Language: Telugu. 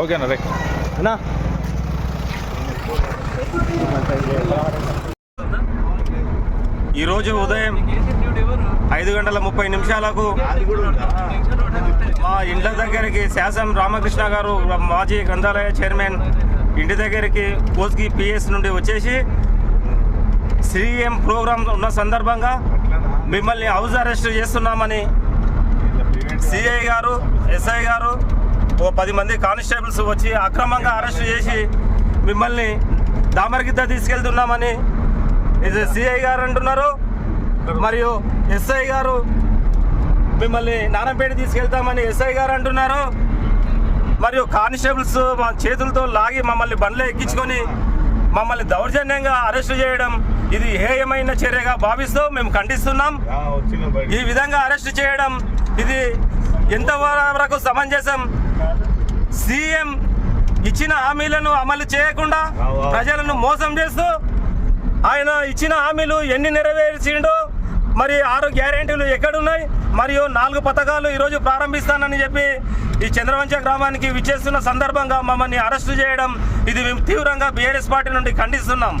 ఓకేనా రేక్. ఈరోజు ఉదయం ఐదు గంటల ముప్పై నిమిషాలకు ఇండ్ల దగ్గరికి శాసం రామకృష్ణ గారు మాజీ గ్రంథాలయ చైర్మన్ ఇంటి దగ్గరికి కోస్గి పిఎస్ నుండి వచ్చేసి సిఎం ప్రోగ్రాం ఉన్న సందర్భంగా మిమ్మల్ని హౌస్ అరెస్ట్ చేస్తున్నామని సిఐ గారు ఎస్ఐ గారు ఓ పది మంది కానిస్టేబుల్స్ వచ్చి అక్రమంగా అరెస్ట్ చేసి మిమ్మల్ని దామరగిద్ద తీసుకెళ్తున్నామని ఇది సిఐ గారు అంటున్నారు. మరియు ఎస్ఐ గారు మిమ్మల్ని నానంపేట తీసుకెళ్తామని ఎస్ఐ గారు అంటున్నారు. మరియు కానిస్టేబుల్స్ మా చేతులతో లాగి మమ్మల్ని బండ్లో ఎక్కించుకొని మమ్మల్ని దౌర్జన్యంగా అరెస్ట్ చేయడం ఇది హేయమైన చర్యగా భావిస్తూ మేము ఖండిస్తున్నాం. ఈ విధంగా అరెస్ట్ చేయడం ఇది ఎంతవరకు సమంజసం? సీఎం ఇచ్చిన హామీలను అమలు చేయకుండా ప్రజలను మోసం చేస్తూ ఆయన ఇచ్చిన హామీలు ఎన్ని నెరవేర్చిండో మరి ఆరు గ్యారెంటీలు ఎక్కడున్నాయి? మరియు నాలుగు పథకాలు ఈరోజు ప్రారంభిస్తానని చెప్పి ఈ చంద్రవంచ గ్రామానికి విచ్చేస్తున్న సందర్భంగా మమ్మల్ని అరెస్టు చేయడం ఇది మేము తీవ్రంగా బీఆర్ఎస్ పార్టీ నుండి ఖండిస్తున్నాం.